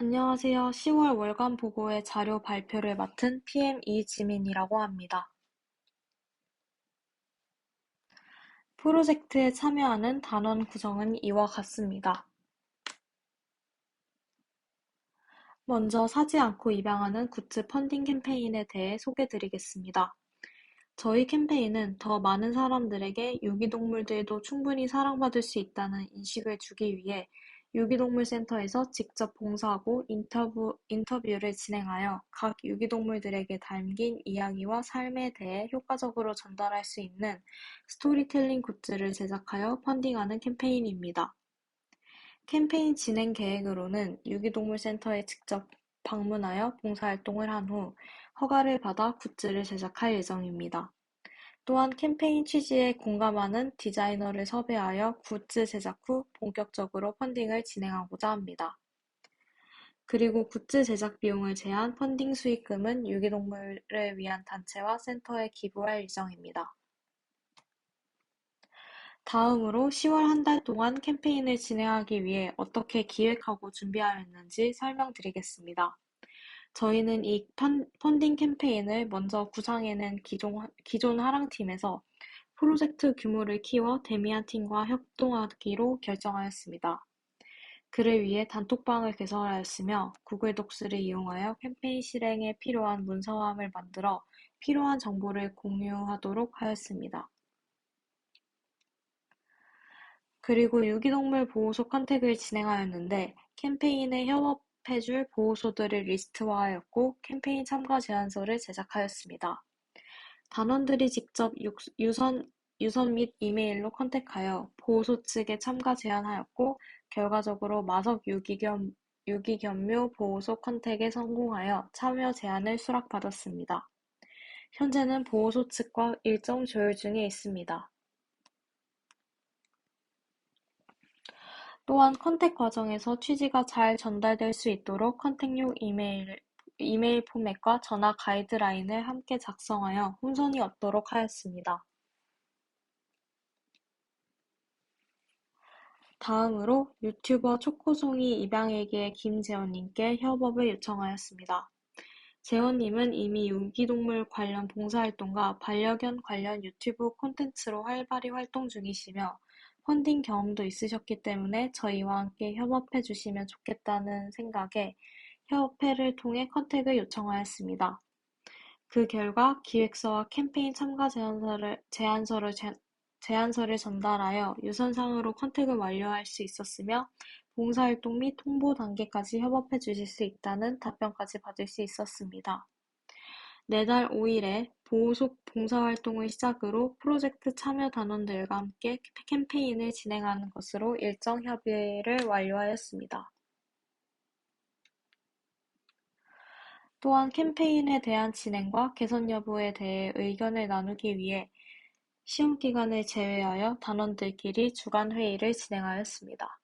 안녕하세요. 10월 월간 보고의 자료 발표를 맡은 PM 이지민이라고 합니다. 프로젝트에 참여하는 단원 구성은 이와 같습니다. 먼저 사지 않고 입양하는 굿즈 펀딩 캠페인에 대해 소개드리겠습니다. 저희 캠페인은 더 많은 사람들에게 유기동물들도 충분히 사랑받을 수 있다는 인식을 주기 위해 유기동물센터에서 직접 봉사하고 인터뷰, 인터뷰를 진행하여 각 유기동물들에게 담긴 이야기와 삶에 대해 효과적으로 전달할 수 있는 스토리텔링 굿즈를 제작하여 펀딩하는 캠페인입니다. 캠페인 진행 계획으로는 유기동물센터에 직접 방문하여 봉사활동을 한 후 허가를 받아 굿즈를 제작할 예정입니다. 또한 캠페인 취지에 공감하는 디자이너를 섭외하여 굿즈 제작 후 본격적으로 펀딩을 진행하고자 합니다. 그리고 굿즈 제작 비용을 제한 펀딩 수익금은 유기동물을 위한 단체와 센터에 기부할 예정입니다. 다음으로 10월 한 달 동안 캠페인을 진행하기 위해 어떻게 기획하고 준비하였는지 설명드리겠습니다. 저희는 이 펀딩 캠페인을 먼저 구상해낸 기존, 하랑팀에서 프로젝트 규모를 키워 데미안 팀과 협동하기로 결정하였습니다. 그를 위해 단톡방을 개설하였으며 구글 독스를 이용하여 캠페인 실행에 필요한 문서함을 만들어 필요한 정보를 공유하도록 하였습니다. 그리고 유기동물 보호소 컨택을 진행하였는데 캠페인에 협업 해줄 보호소들을 리스트화하였고 캠페인 참가 제안서를 제작하였습니다. 단원들이 직접 유선, 유선 및 이메일로 컨택하여 보호소 측에 참가 제안하였고 결과적으로 마석 유기견, 유기견묘 보호소 컨택에 성공하여 참여 제안을 수락받았습니다. 현재는 보호소 측과 일정 조율 중에 있습니다. 또한 컨택 과정에서 취지가 잘 전달될 수 있도록 컨택용 이메일, 이메일 포맷과 전화 가이드라인을 함께 작성하여 혼선이 없도록 하였습니다. 다음으로 유튜버 초코송이 입양에게 김재원님께 협업을 요청하였습니다. 재원님은 이미 유기동물 관련 봉사활동과 반려견 관련 유튜브 콘텐츠로 활발히 활동 중이시며 펀딩 경험도 있으셨기 때문에 저희와 함께 협업해 주시면 좋겠다는 생각에 협회를 통해 컨택을 요청하였습니다. 그 결과 기획서와 캠페인 참가 제안서를, 제안서를, 제안서를 전달하여 유선상으로 컨택을 완료할 수 있었으며 봉사활동 및 홍보 단계까지 협업해 주실 수 있다는 답변까지 받을 수 있었습니다. 내달 5일에 보호소 봉사활동을 시작으로 프로젝트 참여 단원들과 함께 캠페인을 진행하는 것으로 일정 협의를 완료하였습니다. 또한 캠페인에 대한 진행과 개선 여부에 대해 의견을 나누기 위해 시험 기간을 제외하여 단원들끼리 주간 회의를 진행하였습니다.